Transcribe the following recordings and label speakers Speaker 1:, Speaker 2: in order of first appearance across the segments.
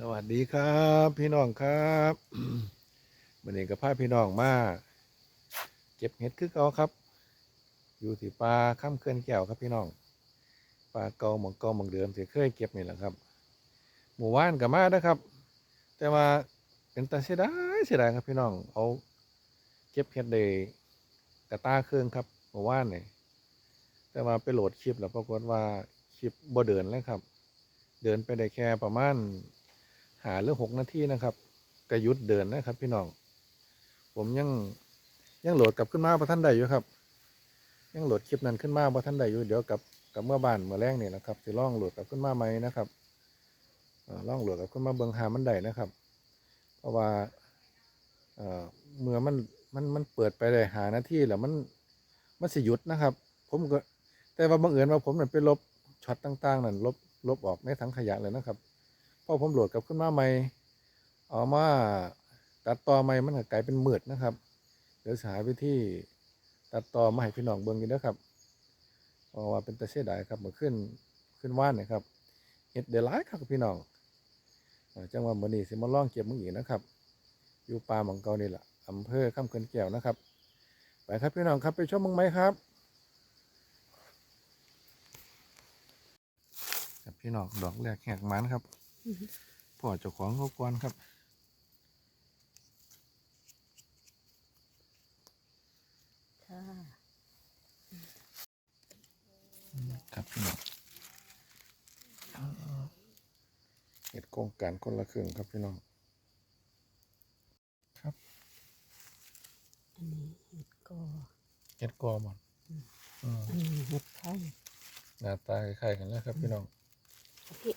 Speaker 1: สวัสดีครับพี่น้องครับวันนี้กับพาพี่น้องมาเก็บเห็ดคือเก่าครับ อยู่ที่ปลาข้ามเขื่อนแก้วครับพี่น้องปลาเก่าหมองเก่าหมองเดิมที่เคยเก็บนี่แหละครับ หมู่ว่านกับมานะครับ แต่ว่าเป็นตาเสียดายเสียดายครับพี่น้องเอาเก็บเห็ดได้กระตาเครื่องครับหมู่ว่านเนี่ยแต่ว่าไปโหลดคลิปแล้วปรากฏว่าคลิปบ่เดินเลยครับเดินไปได้แค่ประมาณ หาหรือหกนาทีนะครับกระยุดเดินนะครับ พี่น้อง ผมยังยังโหลดกลับขึ้นมาพระท่านใดอยู่ครับ ยังโหลดคลิปนั้นขึ้นมาพระท่านใดอยู่เดี๋ยวกับกับเมื่อบ้านเมื่อแรกนี่นะครับจะล่องโหลดกลับขึ้นมาไหมนะครับอ่อล่องโหลดกลับขึ้นมาเบิงหามันใดนะครับ เพราะว่าเอ่อเมื่อมันมันมันเปิดไปได้หานาทีแล้วมันมันสิหยุดนะครับ ผมก็แต่ว่าบังเอิญว่าผมนั่นไปลบช็อตต่างๆนั่นลบลบออกในถังขยะเลยนะครับ พอผมโหลดกลับขึ้นมาใหม่เอามาตัดต่อใหม่มันก็กลายเป็นมืดนะครับ เดี๋ยวสหาวิธีตัดต่อมาให้พี่น้องเบิ่งกันนะครับเพราะว่าเป็นตะเสียดายครับเมื่อขึ้นขึ้นว่านนะครับเฮ็ดเดหลายครับพี่น้องเจังหวะมื้อนี้สิมาลองเก็บมึงอีกนะครับ อยู่ป่าหมองเก่านี่แหละอำเภอข้ามเขื่อนแก้วนะครับ ไปครับพี่น้องครับไปชมมึงไหมครับครับพี่น้องดอกแรกแหกมันครับ พ่อเจ้าของเขากวนครับ
Speaker 2: ค่ะ
Speaker 1: ครับพี่น้องเห็ดโครงการคนละครึ่งครับพี่น้อง ครับ
Speaker 2: อันนี้เห็ดกอ
Speaker 1: เห็ดกอมันอืม
Speaker 2: อันนี้เห็ดไข่
Speaker 1: หน้าตาคล้ายๆกันแล้วครับพี่น้อง
Speaker 2: พี่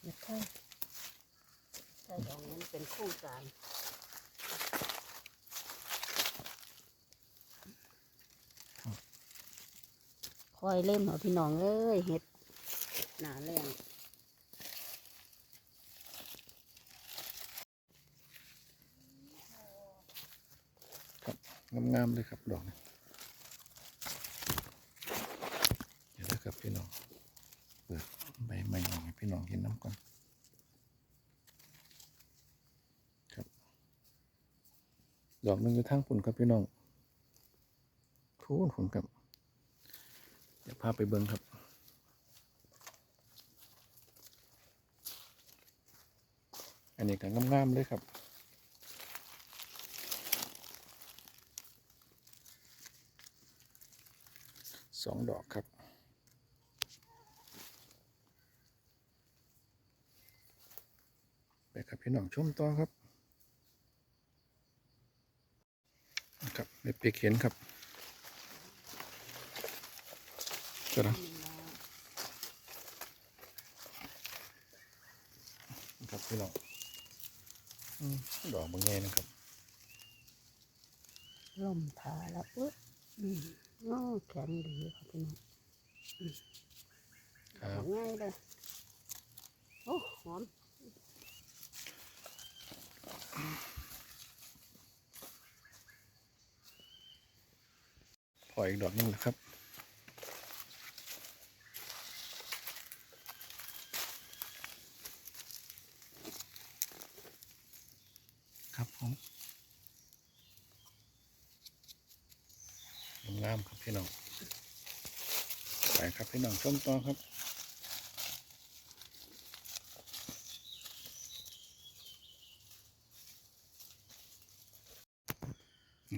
Speaker 2: เห็ดไข่ไข่ดอกนี้เป็นคู่กัน คอยเล่มเหรอพี่น้องเอ้ยเห็ดหนาแรง
Speaker 1: ครับงามๆเลยครับดอกนี้เดี๋ยวนะครับพี่น้องเปิดใบใหม่ให้พี่น้องเห็นน้ำก่อนครับ ดอกหนึงอยู่ทางปุ่นครับพี่น้องทูนฝุ่นครับ พาไปเบิ้งครับ อันนี้ก็งามๆเลยครับสองดอกครับ ไปครับพี่น้องชมต่อครับ ครับไปปีกเห็นครับ เจ้านะครับพี่น้องอืมดอกบางแง่นะครับ
Speaker 2: ล่มทาแล้วอุ๊ยอืมโอ้แข็งดีครับพี่น้องอืม
Speaker 1: ครับ
Speaker 2: เอาง่ายเลยโอ้หอม
Speaker 1: พออีกดอกหนึงแหละครับ ครับผมงามครับพี่น้องไปครับพี่น้องชมต่อครับ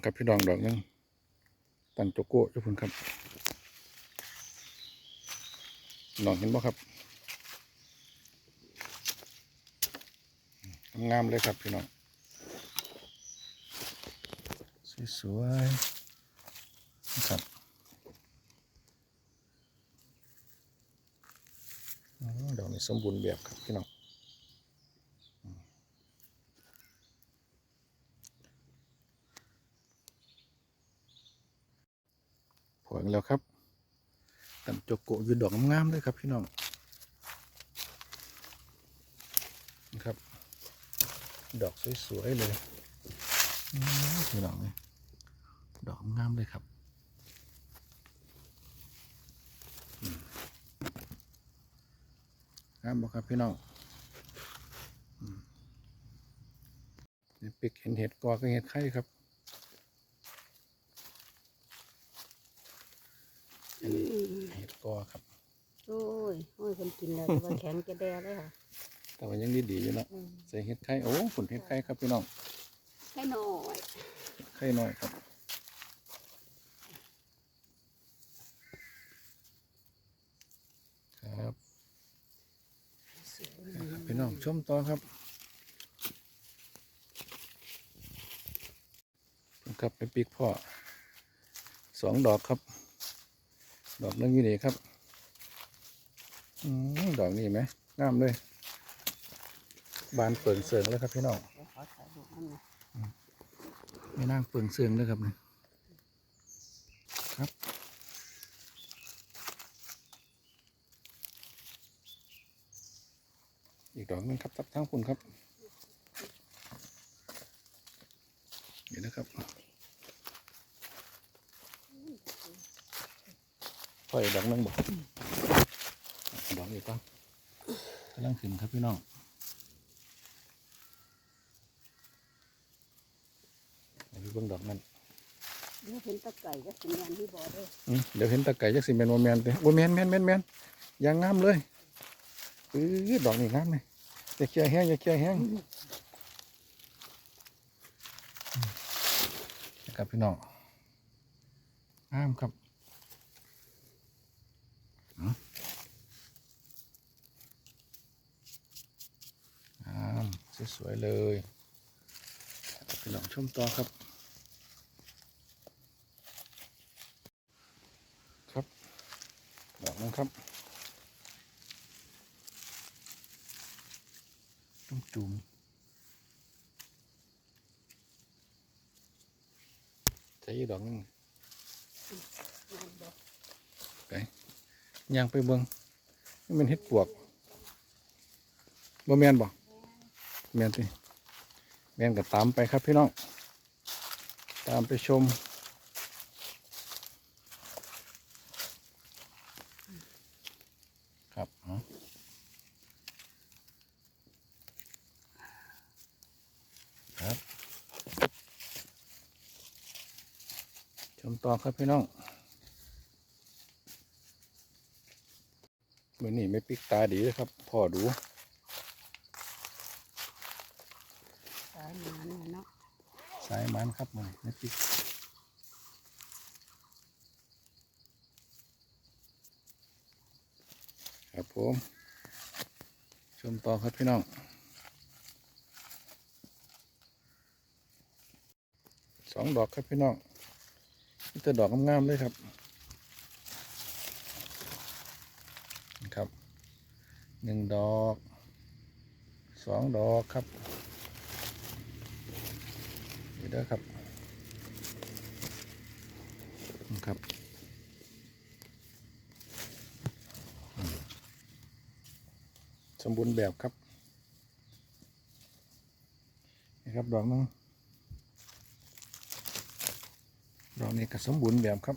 Speaker 1: ครับพี่น้องดอกนึงตันโจโก้เจ้าพุ่นครับน้องเห็นบ่ครับงามเลยครับพี่น้อง สวยๆนะครับดอกนี้สมบูรณ์แบบครับพี่น้องอืมพอแล้วครับตันโจโกยู่ดอกงามๆเลยครับพี่น้องนะครับ ดอกสวยๆเลยพี่น้องเลย ดอกงามเลยครับอืมงามบ่ครับพี่น้องอืมนี่ปิกเห็นเห็ดกอก็เห็ดไข่ครับ
Speaker 2: อืม
Speaker 1: เห็ดกอครับ
Speaker 2: โอ้ยโอ้ยคนกินแล้วแต่ว่าแข็งจะแดเลยค่ะ
Speaker 1: แต่ว่ายังดีดีๆอยู่เนาะ
Speaker 2: อืม
Speaker 1: ใส่เห็ดไข่โอ้ผลเห็ดไข่ครับพี่น้อง
Speaker 2: แค่น้อย
Speaker 1: ไข่น้อยครับครับ
Speaker 2: สวย
Speaker 1: ครับ พี่น้องชมต่อครับครับเป็นปีกพ่อสองดอกครับ ดอกนึงอยู่นี่ครับอืมดอกนี้ไหมงามเลยบานเปิงเสืองเลยครับพี่น้องไม่นั่งเปิงเสืองเลยครับนี่ครับ อีกดอกหนึงครับทับทั้งคุณครับนี่นะครับพออีกดอกหนึงบอกดอกอีกก่อนกำลังขึ้นครับพี่น้องเดี๋ยวไปเบิ่งดอกนั้น
Speaker 2: เดี๋ยวเห็นตะไก่ก็สิงานที่บ่อเลย
Speaker 1: อืมเดี๋ยวเห็นตะไก่จักสิแมนโมแมนเต้โมแมนแมนแมนแมนอยางงามเลยเออดอกนี่งามเลย อย่าเคียแห้งอย่าเคียแห้งนะครับพี่น้องงามครับอามสวยๆเลยพี่น้องชมต่อครับครับดอกนั้นครับต้อง จุ่มใช้อีกดอกนึงไปย่างไปเบิงนี่มันเห็ดปวกบ่แมนบ่แมนสิแมนก็ตามไปครับพี่น้อง ตามไปชม ครับอ๋อครับ ชมต่อครับพี่น้องมือนี่ไม่ปิกตาดีเลยครับพ่อดู
Speaker 2: สายงานน่ะเนาะ
Speaker 1: สายมันครับมือนี่ไม่ปิกครับผมชมต่อครับพี่น้องสองดอกครับพี่น้อง นี่แต่ดอกงามๆเลยครับนะครับหนึ่งดอกสองดอกครับนี่เด้อครับนะครับสมบูรณ์แบบครับนี่ครับดอกนึง ด อกนี้ก็สมบูรณ์แบบครับ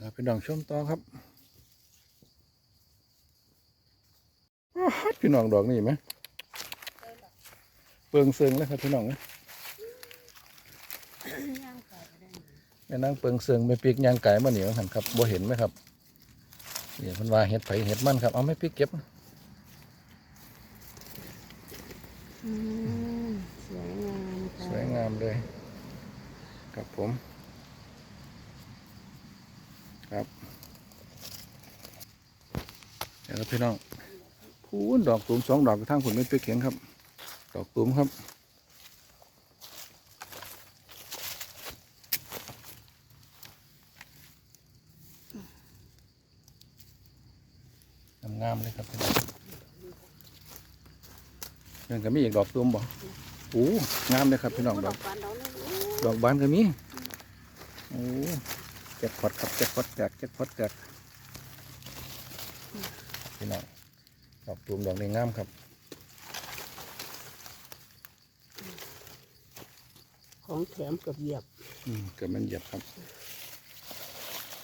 Speaker 1: เราไปดองชมต่อครับอ้าวพี่น้องดอกนี่ไหมเปลืองเสืองเลยครับพี่น้องเอ้ยา
Speaker 2: งไก่ได้นะ
Speaker 1: แม่นั่งเปลืองเสืองไม่ปีกยางไก่มาเหนียวหันครับบ่เห็นไหมครับเนี่ยมันว่าเห็ดไผเห็ดมันครับเอาไม่ปีกเก็บ
Speaker 2: อืม สวยงามค่ะ
Speaker 1: สวยงามเลยครับผม ครับเดี๋ยวพี่น้องพูนดอกตูมสองดอกกระทั่งผลไม่ไปเขียงครับ ดอกตูมครับงามเลยครับพี่น้อง นั่นก็มีอีกดอกตูมบ่โอ้งามเลยครับพี่น้องดอก
Speaker 2: ดอก
Speaker 1: บานก็มีโอ้แจ็คพอดครับแจ็คพอดแจกแจ็คพอดแจกพี่น้องดอกตูมดอกนี้งามครับ
Speaker 2: ของแถมกับเหยียบ
Speaker 1: อืมกับมันเหยียบครับ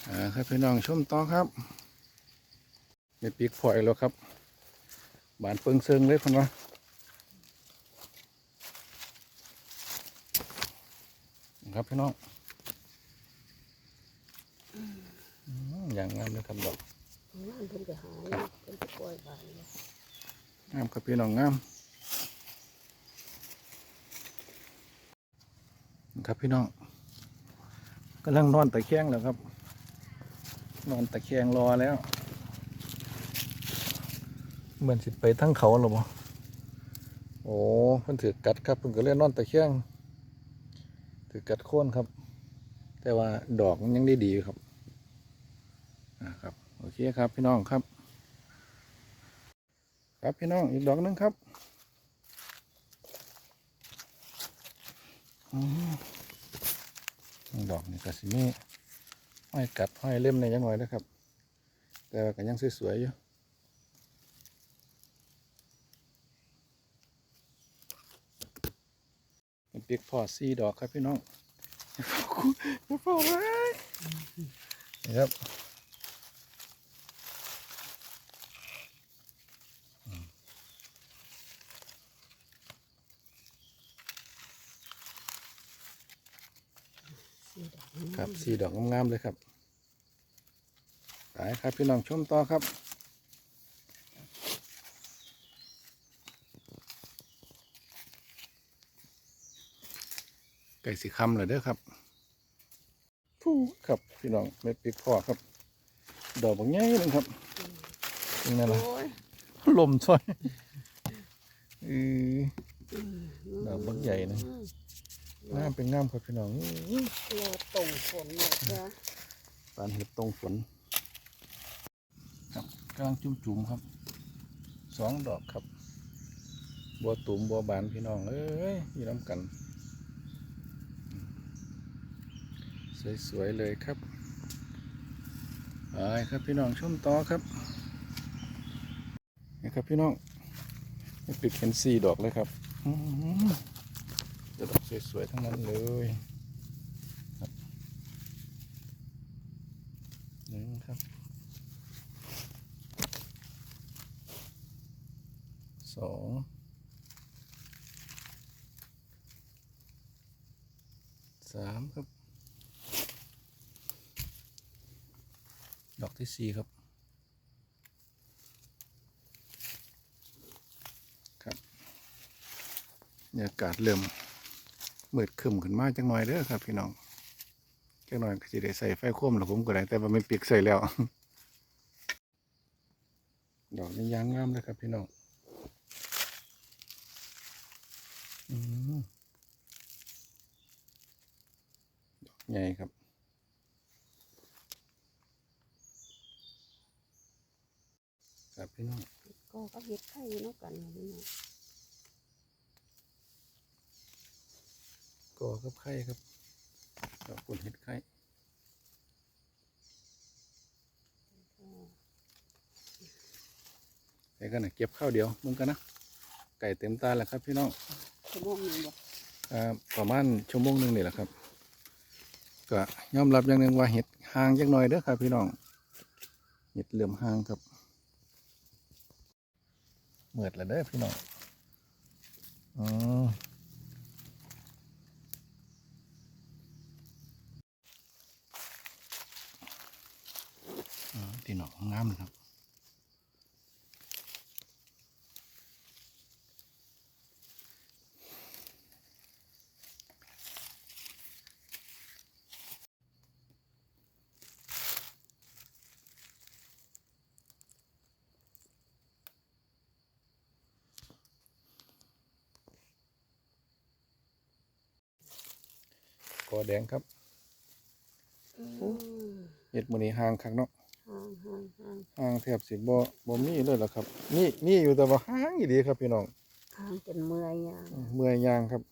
Speaker 1: อ่าครับพี่น้องชมต่อครับไม่ปีกฝอยแล้วครับบานเปิงเซิงเลยคนวะ ครับพี่น้องอืมอย่างงามเลยครับดอก
Speaker 2: นั่นเพิ่นจะหายเพิ่นจะปล่อยบานเลย
Speaker 1: งามครับพี่น้องงามครับพี่น้องกำลังนอนตะแคงแล้วครับ นอนตะแคงรอแล้ว เหมือนสิไปทั้งเขาหรอบ่โอ้เพิ่นถือกัดครับเพิ่นก็เลยนอนตะแคงือกัดโค่นครับ แต่ว่าดอกมันยังได้ดีครับอ่าครับโอเคครับพี่น้องครับ ครับพี่น้องอีกดอกหนึงครับอดอกนี่ก็สิมีห้อยกัดห้อยเล่มในยังหน่อยนะครับ แต่ว่าก็ยังสวยๆอยู่ เป็นปีกพอสี่ดอกครับพี่น้องอย่าเฝ้าเลยครับ
Speaker 2: สีดอก
Speaker 1: ครับสี่ดอกงามๆเลยครับไปครับพี่น้องชมต่อครับ ไก่สีคำเลยเด้อครับผู้ครับพี่น้องไม่ปิดคอครับ ดอกบางแง่นึงครับนี่นั่นละ
Speaker 2: โอ้ย
Speaker 1: ลมช่วยเออดอกบักใหญ่นะงามเป็นงามครับพี่น้องอื้อ
Speaker 2: รอตรงฝนเนี่ยจ้ะ
Speaker 1: ปานเห็ดตรงฝน ครับกำลังจุ่มๆครับสองดอกครับ บัวตุ่มบัวบานพี่น้องเอ้ยอยู่น้ำกัน สวยๆเลยครับไปครับพี่น้องชมต่อครับนี่ครับพี่น้องปิดเห็นสี่ดอกเลยครับจะดอกสวยๆทั้งนั้นเลยครับหนึ่งครับสองสามครับ ดอก ที่สี่ครับ ครับบรรยากาศเริ่มมืดครึมขึ้นมาจังหน่อยเด้อครับ พี่น้องจังหน่อยก็สิได้ใส่ไฟโคมแล้วผมก็ได้แต่ว่าไม่ปีกใส่แล้ว ดอกนี้ยางงามเลยครับ พี่น้องอืมดอกใหญ่ครับครับพี่น้อง
Speaker 2: ก็ก็ เฮ็ดไข่เนาะกันนะพี่น้อง
Speaker 1: ก่อกับไข่ครับดอกกุนเห็ดไข่ไอ้กันนะเก็บข้าวเดียวมึงกันนะ ไก่เต็มตาแล้วครับพี่น้อง
Speaker 2: ชั่วโมงหนึงบ่
Speaker 1: อ่าประมาณชั่วโมงหนึ่งนี่แหละครับ ก็ยอมรับอย่างหนึ่งว่าเห็ดห่างจักหน่อยเด้อครับ พี่น้องเห็ดเหลื่อมห่างครับ เหมือดเลยเด้อพี่น้องอ๋ออ๋อพี่น้องงามเลยครับ อแดงครับ
Speaker 2: อืม
Speaker 1: เห็ดมือนี้ห่างคักเนาะ
Speaker 2: ห่างห่างห่าง
Speaker 1: ห่างแทบสิบ่บ่มีเลยล่ะครับนี่นี่อยู่แต่ว่าห่างอีดีครับพี่น้อง
Speaker 2: ห่างจนเมื่อยอะ
Speaker 1: เมื่อยยางครับ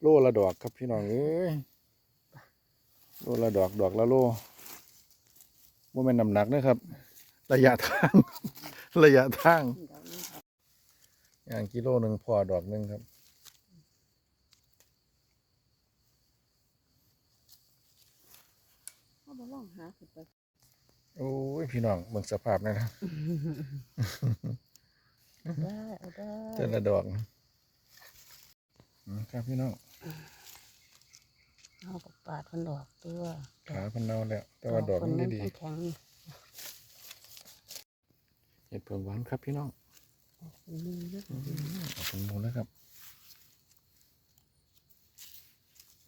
Speaker 1: โลละดอกครับพี่น้องเอ้ยโลละดอกดอกละโลบ่แม่นน้ำหนักนะครับ ระยะทาง ระยะทาง
Speaker 2: เดี๋ยวนี้ครับ
Speaker 1: อย่างกิโลหนึ่งพอดอกหนึ่งครับ
Speaker 3: หาขึ้นไป
Speaker 1: โอ้ยพี่น้องเบิ่งสภาพนั่นนะ
Speaker 2: ได้เอาได้
Speaker 1: แต่ละดอกนะอืมครับพี่น้อง
Speaker 2: เอากับปาดมันดอกตัว
Speaker 1: ขาเพันเนาแล้ว แต่ว่าดอกมัน
Speaker 2: นั้น
Speaker 1: ดี
Speaker 2: แข็ง
Speaker 1: ๆเห็ดเผือกหวานครับพี่น้อง
Speaker 2: ๆนี่นะ
Speaker 1: อืมออกเป็นมูแล้วครับ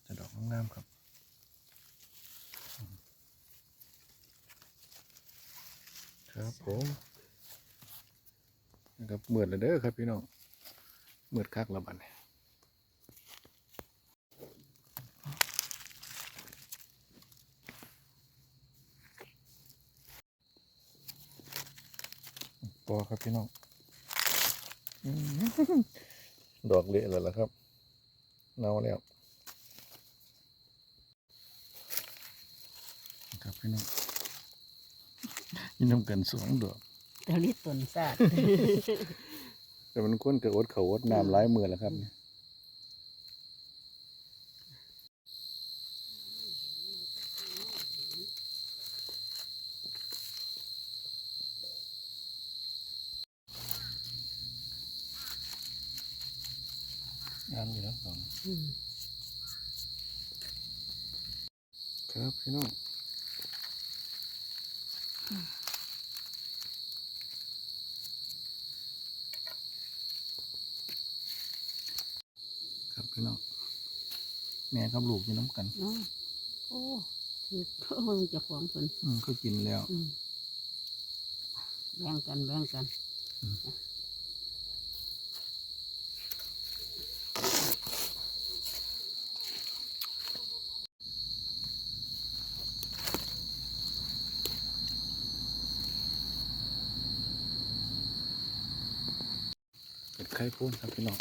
Speaker 1: จะดอกงามๆครับอืม ครับผมนะครับเหมือดเลยเด้อครับพี่น้องเหมือดคักแล้วบัดนี้ปอครับพี่น้องดอกเละแล้วล่ะครับเน่าแล้วครับพี่น้อง นนำกันสองดอก
Speaker 2: เตลิดต้นซาด
Speaker 1: แต่มันค้นกระอดเขาอดน้ำร้ายมือแล้วครับเนี่ยงามอยู่แล้วสอง
Speaker 2: อืม
Speaker 1: ครับพี่น้องครับ พี่น้องแม่กับลูกกินน้ำกัน
Speaker 2: เนาะโอ้ถือเขาเบิ่งเจะของเพิ่น
Speaker 1: อืมก็กินแล้ว
Speaker 2: อืมแบ่งกันแบ่งกัน
Speaker 1: เป็นไข่พ่นครับพี่น้อง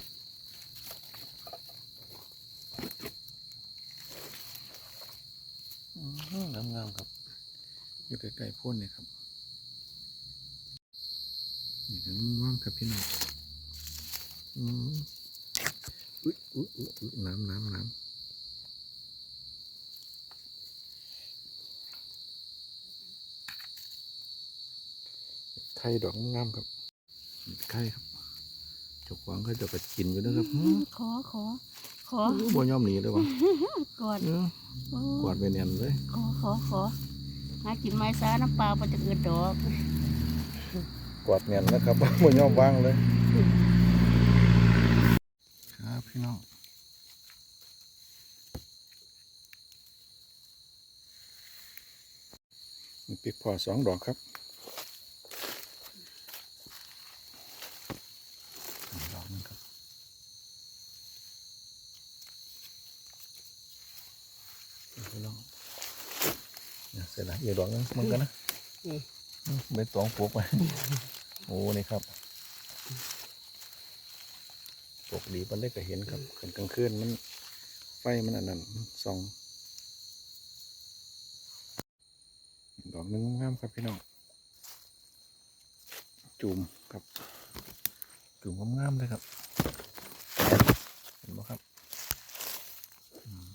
Speaker 1: งามงามๆครับ อยู่ใกล้ๆพ่นเนี่ยครับนี่ถึงงามครับพี่น้องอืมอุ๊ยอุ๊ยอุ๊ยอุ๊ยน้ำน้ำน้ำไข่ดอกงามๆครับไข่ครับเจ้าของเขาจะไปกินอยู่นะครับ
Speaker 2: อืมขอขอขอ
Speaker 1: อื้อบ่ยอมหนีเลยวะ
Speaker 2: กอด
Speaker 1: อื้อ
Speaker 2: โอ้
Speaker 1: กวาดไปเนียนเลย
Speaker 2: ขอขอขอ หากินไม้ซาน้ำปลามันจะเกิดดอก
Speaker 1: กวาดเนียนนะครับบ่ยอมวางเลย ครับพี่น้องมีปิกพอสองดอกครับอีกดอกหนึงครับพี่น้อง เนี่ยเสร็จแล้วอีกดอกหนึงมันกันนะ
Speaker 2: นี่
Speaker 1: อืมใบตองปลูกไปโอ้นี่ครับปกดีปันเล็กก็เห็นครับขึ้นกลางคืนมันไฟมันอันนั้นมันส่องดอกหนึงงามครับพี่น้องจุ่มครับจุ่มงามๆเลยครับ เห็นไหมครับอืม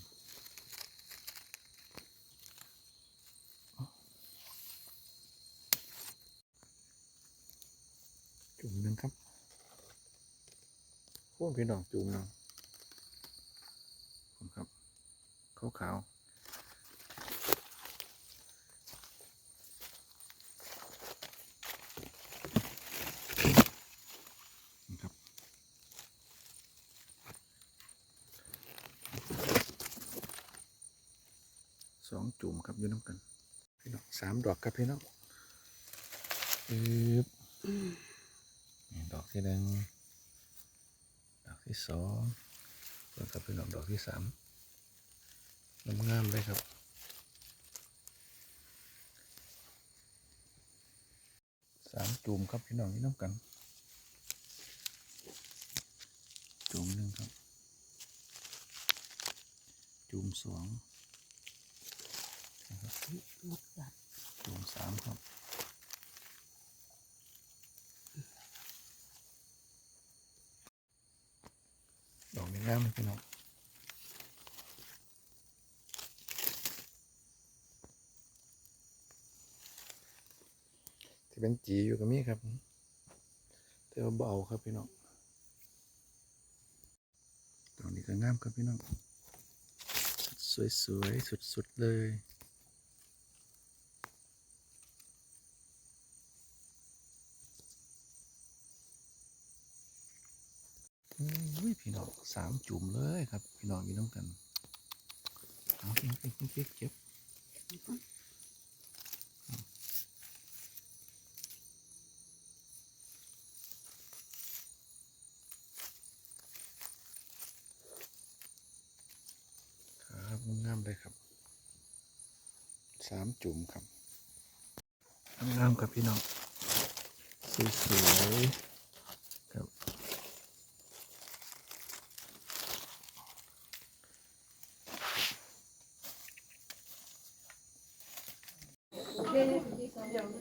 Speaker 1: จุ่มหนึ่งครับ พี่น้องจุ่มหนึ่งครับขาวขาวสองจุ่มครับอยู่น้ำกันพี่น้องสามดอกครับพี่น้องอึบดอกที่หนึ่ง ที่สองแล้วครับพี่น้องดอกที่สามงามๆเลยครับสามจุ่มครับพี่น้องอยู่น้ำกัน จุ่มหนึ่งครับ จุ่มสองจุ่มสามครับ พี่น้องที่เป็นจีอยู่กับมีครับเต่เบาครับพี่น้องตอนนี้ก็งามครับพี่น้อง สวยๆ สุดๆ เลย สามจุ่มเลยครับ พี่น้องมีน้องกันเอาเก็บเก็บเก็บเก็บครับงามเลยครับสามจุ่มครับงามครับพี่น้องสวยๆ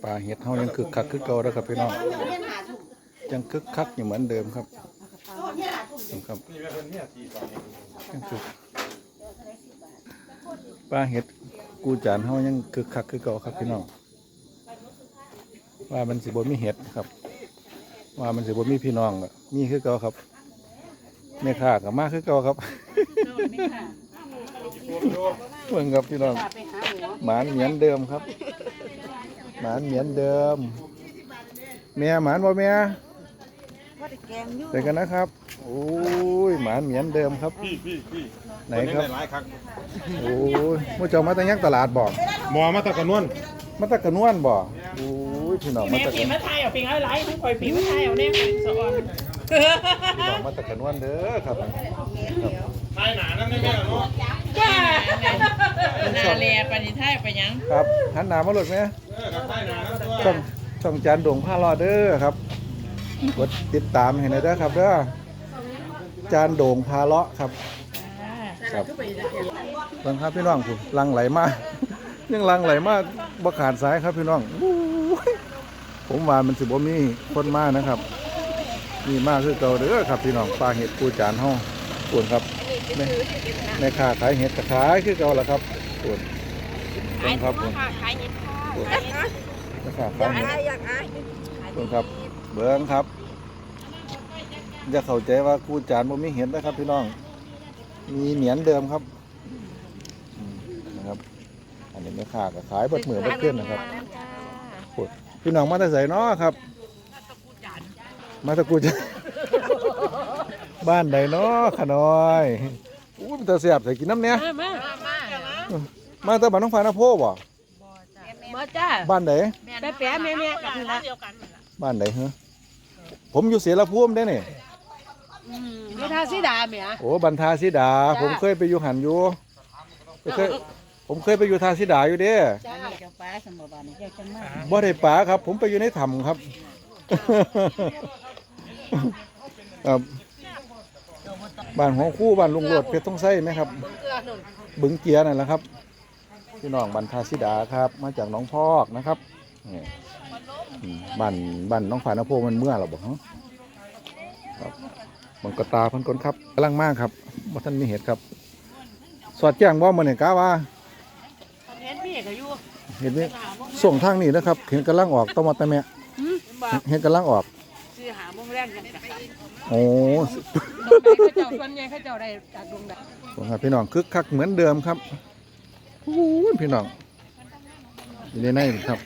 Speaker 1: ปลาเห็ดเฮายังคึกคักคือเก่าแล้วครับพี่น้องยังคึกคักอยู่เหมือนเดิมครับครับยังคึกปลาเห็ดกูจานเฮายังคึกคักคือเก่าครับพี่น้องว่ามันสิบ่มีเห็ดครับ ว่ามันสิบ่มีพี่น้องอะมีคือเก่าครับแม่ค้าก็มาคือเก่าครับเบิ่งครับพี่น้อง
Speaker 2: ไปหาหัว
Speaker 1: หมานเหมือนเดิมครับ หมานเหมือนเดิม แม่หมานบ่แม่
Speaker 2: ว่าได้แกงอยู่
Speaker 1: ใส่กันนะครับโอ้ยหมานเหมือนเดิมครับ
Speaker 3: พี่พี่พี่
Speaker 1: ไหนครับ
Speaker 3: หลายครั้ง
Speaker 1: โอ้ยมื่อเจ้ามาแต่ยังตลาดบ่
Speaker 3: หมอมาตะกันนวล
Speaker 1: มาแตะกระนวนบ่โอ้ยพี่น้องมา
Speaker 4: แม่
Speaker 1: แตะก
Speaker 4: ผี
Speaker 1: ระ
Speaker 4: มาไทยเอาเพลงอะไรทั้งคอยผีมาไทยเอาเนี่ยสะออน
Speaker 1: พี่น้องมาแตะกระนวนเด้อครับครับ
Speaker 3: นายหนานั่นไม่แม่เนาะ
Speaker 4: จ้า นาเลียปฏิไทยไปยัง
Speaker 1: ครับหันหน้ามาหลดไหม
Speaker 3: เออกับนายหนานั่นตัว
Speaker 1: ช่องช่องจานโด่งผ้ารอเด้อครับกดติดตามให้หน่อยเด้อครับเด้อจานโด่งพาเลาะครับ ครับเบิ่งครับพี่น้องผมลังไหลมาก ยังลังไหลมากบ่ขาดสายครับพี่น้องอู้ยผมว่ามันสิบ่มีคนมานะครับ มีมากคือเก่าเด้อครับพี่น้องปลาเห็ดปูจานเฮาส่วนครับแม่แม่ค้าขายเห็ดก็ขายคือเก่าแหละครับ ส่วนเบิ่งครับผม
Speaker 4: ขายเห็ดค่ะ
Speaker 1: แม่ค้าขายเห็ด
Speaker 2: อยากอาย
Speaker 1: เบิ่งครับ เบิ่งครับอย่าเข้าใจว่ากูจานบ่มีเห็ดนะครับ พี่น้อง มีเหมียนเดิมครับอืมนะครับ อันนี้แม่ค้าก็ขายเบัดมือเบัดขึ้นนะครับพูดพี่น้องมาแต่ใส่นาะครับ มาตะกูจานบ้านใดเนาะขะน้อยอู้มันจะเสียบใส่กินน้ำเนี้ย
Speaker 4: มา มา
Speaker 1: มาแต่บ้านน้องฟ้านาโพบ่
Speaker 2: มาจ้า
Speaker 1: บ้านไหน
Speaker 2: แปะแปะแม่แม่กันละ
Speaker 4: เดียวกัน
Speaker 1: บ้านไหนฮะผมอยู่เสียละภูมิได้นี่
Speaker 2: ไม่ทาสีดาแม่
Speaker 1: โอ้บันทาสิดา ผมเคยไปอยู่หันอยู่ผมเคยผมเคยไปอยู่ทาสิดาอยู่เด้
Speaker 2: จ้าเจ้าป้าสมบัติเจ้าจังมา
Speaker 1: บ่ได้ป่าครับ ผมไปอยู่ในถ้ำครับครั บบ้านของคู่บ้านลุงโลดเพชรต้องไส้ไหมครับบึงเกียร์นั่นแหละครับพี่น้องบันทาสิดาครับ มาจากหน้องพอกนะครับนี่อืมบ้านบ้านน้องฝานโพมันเมื่อหรอบอกฮะครับมันก็ตาเพันกนครับกำลังมากครับว่าท่านมีเหตุครับ สอดแจ้งว่ามันเห็นกาว่า
Speaker 4: เห็นพี่ก็อยู่
Speaker 1: เห็นไหมส่งทางนี้นะครับ เห็นกำลังออกต้องมาแต่แม่
Speaker 4: บ่
Speaker 1: เห็นกำลังออก
Speaker 4: ซื้อหาโมงแรกยังกะ
Speaker 1: โอ้
Speaker 4: เขาเจ้าส่วนใหญ่เขาเจ้าได้จากดวงดาว
Speaker 1: ผมครับพี่น้องคึกคักเหมือนเดิมครับโอ้ยพี่น้องอยู่ในในครับ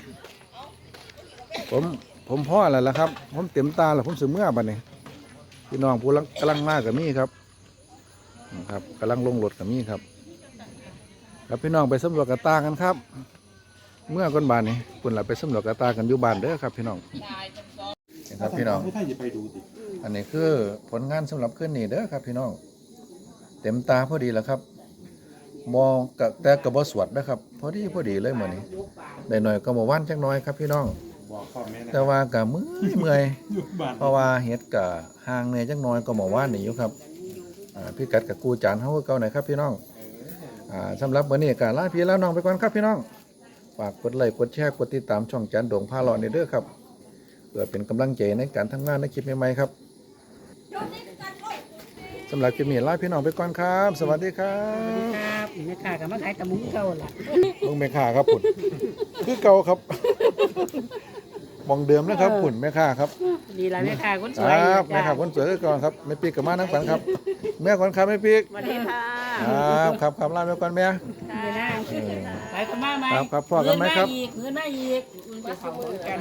Speaker 1: ผมผมพ่ออะไรล่ะครับ ผมเต็มตาแล้วผมสือเมื่อบัดนี้พี่น้องผู้กำลังมากกับมี่ครับนะครับกำลังลงรถกับมี่ครับ ครับพี่น้องไปสำรวจกระตากันครับ เมื่อก่อนบานนี้คุณหลับไปสำรวจกระตากันอยู่บ้านเด้อครับ พี่น้องนี่ ครับพี่น้อง
Speaker 3: ไม่ท่านจะไปดูดิ
Speaker 1: อันนี้คือผลงานสำหรับคืนนี้เด้อครับพี่น้อง เต็มตาพอดีแล้วครับ มองกะแต่กระบอสวดนะครับ พอดีพอดีเลยมื้อนี้ได้หน่อยก็มาว่านจักหน่อยครับพี่น้อง
Speaker 3: บอกพ่อแม่นะ
Speaker 1: แต่ว่ากะเมื่อยเมื่อย
Speaker 3: อยู่บ้าน
Speaker 1: เพราะว่าเฮ็ดกะห่างเนี่ยจักหน่อยก็มาว่านนี่อยู่ครับอ่าพี่กัดกับกูจานเฮาคือเก่าหน่อยครับพี่น้องอ่าสำหรับมื้อนี้ก็ลาพี่ลาน้องไปก่อนครับพี่น้องฝากกดไลค์กดแชร์กดติดตามช่องจานโด่งพาหลอนเด้อครับ เพื่อเป็นกำลังใจในการทำงานในคลิปใหม่ๆครับสำหรับคลิปนี้ลาพี่น้องไปก่อนครับ สวัสดีครับ
Speaker 2: ครับแม่ค้าก็มาขายตะมุงเก่าล่ะ
Speaker 1: ลุงเมฆาครับผมคือเก่าครับมองเดิมนะครับผุ่นแม่ค้าครับ
Speaker 2: ดีละแม่ค่ะคนส
Speaker 1: ค
Speaker 2: วย
Speaker 1: รับ
Speaker 2: จ้ะ
Speaker 1: แม่ค้าคนสวยก็ก่อนครับแม่ปีกกับมานั่งฝันครับแม่ก่อนครับแม่ปีก
Speaker 2: สวัสดีค่ะ
Speaker 1: ครับครับครับลาแม่ก่อนแม่
Speaker 2: ไปนะ
Speaker 1: เออ
Speaker 2: ไปกันมาไหม
Speaker 1: ครับครับพ่อกันไหมครับ
Speaker 2: เงินมาอีกเงินมาอีก
Speaker 4: จะเขากัน